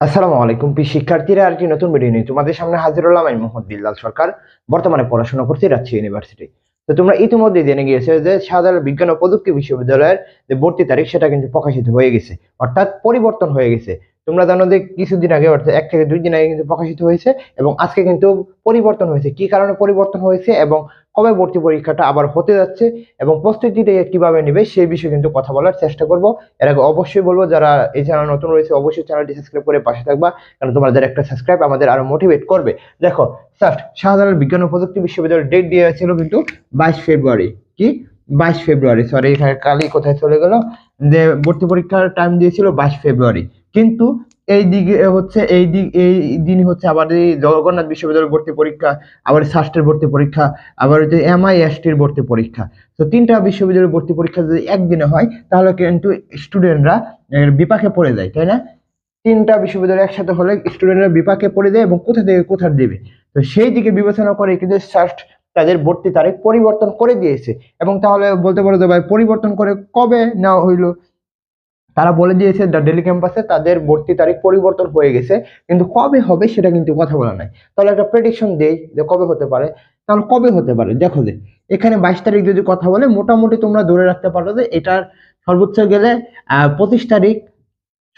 আসসালামু আলাইকুম পি শিক্ষার্থীরা আর একটি নতুন ভিডিও নিয়ে তোমাদের সামনে হাজির হলাম আমি মোহাম্মদ বিল্লাল সরকার, বর্তমানে পড়াশোনা করছি রাজশাহী ইউনিভার্সিটি তো তোমরা ইতিমধ্যে জেনে গিয়েছো যে সাধারণ বিজ্ঞান ও প্রযুক্তি বিশ্ববিদ্যালয়ের যে ভর্তি তারিখ, সেটা কিন্তু প্রকাশিত হয়ে গেছে, অর্থাৎ পরিবর্তন হয়ে গেছে। তোমরা জানো যে কিছুদিন আগে, অর্থাৎ এক থেকে দুই দিন আগে কিন্তু প্রকাশিত হয়েছে এবং আজকে কিন্তু পরিবর্তন হয়েছে। কি কারণে পরিবর্তন হয়েছে এবং কবে ভর্তি পরীক্ষাটা আবার হতে যাচ্ছে এবং প্রস্তুতিটা কীভাবে নেবে সেই বিষয়ে কিন্তু কথা বলার চেষ্টা করব। এর আগে অবশ্যই বলব, যারা এই চ্যানেল নতুন রয়েছে, অবশ্যই চ্যানেলটি সাবস্ক্রাইব করে পাশে থাকবা, কারণ তোমাদের একটা সাবস্ক্রাইব আমাদের আরও মোটিভেট করবে। দেখো ফার্স্ট শাহজালাল বিজ্ঞান ও প্রযুক্তি বিশ্ববিদ্যালয়ের ডেট দেওয়া ছিল কিন্তু বাইশ ফেব্রুয়ারি। কি? বাইশ ফেব্রুয়ারি সরি এখানে কালই কোথায় চলে গেল? যে ভর্তি পরীক্ষার টাইম দিয়েছিল বাইশ ফেব্রুয়ারি। কিন্তু এই দিকে হচ্ছে, এই দিক, এই দিনই হচ্ছে আবার এই জগন্নাথ বিশ্ববিদ্যালয়ের ভর্তি পরীক্ষা, আবার সাস্টের ভর্তি পরীক্ষা, আবার হচ্ছে এমআই এসটির ভর্তি পরীক্ষা। তো তিনটা বিশ্ববিদ্যালয়ের ভর্তি পরীক্ষা যদি একদিনে হয়, তাহলে কিন্তু স্টুডেন্টরা বিপাকে পড়ে যায়, তাই না? তিনটা বিশ্ববিদ্যালয় একসাথে হলে স্টুডেন্টরা বিপাকে পড়ে যায় এবং কোথা থেকে কোথা দেবে? তো সেই দিকে বিবেচনা করে কিন্তু সাস্ট তাদের ভর্তি তারিখ পরিবর্তন করে দিয়েছে। এবং তাহলে বলতে পারো যে ভাই, পরিবর্তন করে কবে নেওয়া হইল? তারা বলে দিয়েছে দ্য ডেলি ক্যাম্পাসে তাদের ভর্তি তারিখ পরিবর্তন হয়ে গেছে, কিন্তু কবে হবে সেটা কিন্তু কথা বলা নাই। তাহলে একটা প্রেডিকশন দেই যে কবে হতে পারে। তাহলে কবে হতে পারে? দেখো যে, এখানে বাইশ তারিখ যদি কথা বলে, মোটামুটি তোমরা ধরে রাখতে পারো যে এটার সর্বোচ্চ গেলে পঁচিশ তারিখ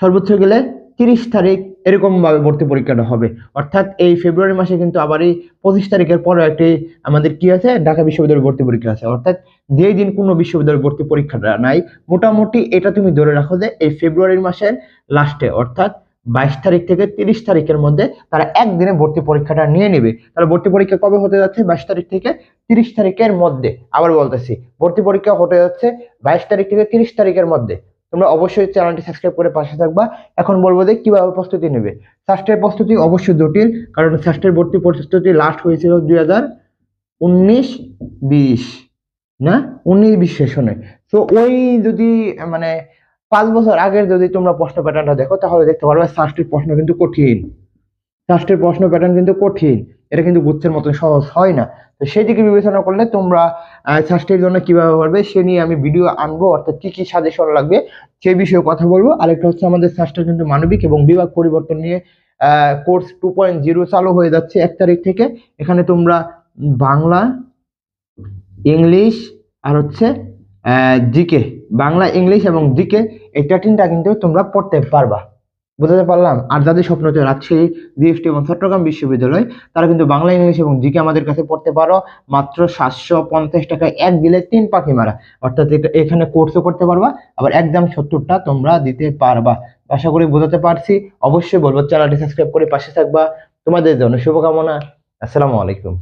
সর্বোচ্চ গেলে তিরিশ তারিখ এরকম ভাবে ভর্তি পরীক্ষাটা হবে। অর্থাৎ এই ফেব্রুয়ারি মাসে কিন্তু আবার এই পঁচিশ তারিখের পরে একটি আমাদের কি আছে? ঢাকা বিশ্ববিদ্যালয়ের ভর্তি পরীক্ষা আছে। অর্থাৎ যেই দিন কোনো বিশ্ববিদ্যালয়ের ভর্তি পরীক্ষাটা নাই, মোটামুটি এটা তুমি ধরে রাখো যে এই ফেব্রুয়ারি মাসের লাস্টে অর্থাৎ বাইশ তারিখ থেকে তিরিশ তারিখের মধ্যে তারা একদিনে ভর্তি পরীক্ষাটা নিয়ে নেবে। তাহলে ভর্তি পরীক্ষা কবে হতে যাচ্ছে? বাইশ তারিখ থেকে তিরিশ তারিখের মধ্যে। আবার বলতেছি, ভর্তি পরীক্ষা হতে যাচ্ছে বাইশ তারিখ থেকে তিরিশ তারিখের মধ্যে। তোমরা অবশ্যই চ্যানেলটি সাবস্ক্রাইব করে পাশে থাকবা। এখন বলব যে কীভাবে প্রস্তুতি নেবে। সাস্টের প্রস্তুতি অবশ্যই জটিল, কারণ সাস্টের ভর্তি প্রস্তুতি লাস্ট হয়েছিল দুই হাজার উনিশ বিশ না? উনিশ বিশ সেশনে তো ওই যদি মানে পাঁচ বছর আগের যদি তোমরা প্রশ্ন প্যাটার্নটা দেখো, তাহলে দেখতে পারবে সাস্টের প্রশ্ন কিন্তু কঠিন। সাস্টের প্রশ্ন প্যাটার্ন কিন্তু কঠিন। এটা কিন্তু গুচ্ছের মতো সহজ হয় না। তো সেই দিকে বিবেচনা করলে তোমরা সাস্টের জন্য কীভাবে পারবে সে নিয়ে আমি ভিডিও আনব, অর্থাৎ কি কি সাজেশন লাগবে, সেই বিষয়ে কথা বলব। আরেকটা হচ্ছে আমাদের সাস্টের কিন্তু মানবিক এবং বিভাগ পরিবর্তন নিয়ে কোর্স টু পয়েন্ট জিরো চালু হয়ে যাচ্ছে এক তারিখ থেকে। এখানে তোমরা বাংলা, ইংলিশ আর হচ্ছে জিকে, বাংলা, ইংলিশ এবং জিকে, এই তিনটা কিন্তু তোমরা পড়তে পারবা। বুঝতে পারলাম। আর যাদের স্বপ্ন হচ্ছে রাজশাহী জিএসটি এবং চট্টগ্রাম বিশ্ববিদ্যালয়, তারা কিন্তু বাংলা, ইংলিশ এবং জিকে আমাদের কাছে পড়তে পারো। মাত্র সাতশো পঞ্চাশ টাকায় এক দিলে তিন পাখি মারা। অর্থাৎ এখানে কোর্সও করতে পারবা, আবার একদম সত্তরটা তোমরা দিতে পারবা। আশা করি বোঝাতে পারছি। অবশ্যই বলব, চ্যানেলটি সাবস্ক্রাইব করে পাশে থাকবা। তোমাদের জন্য শুভকামনা। আসসালামু আলাইকুম।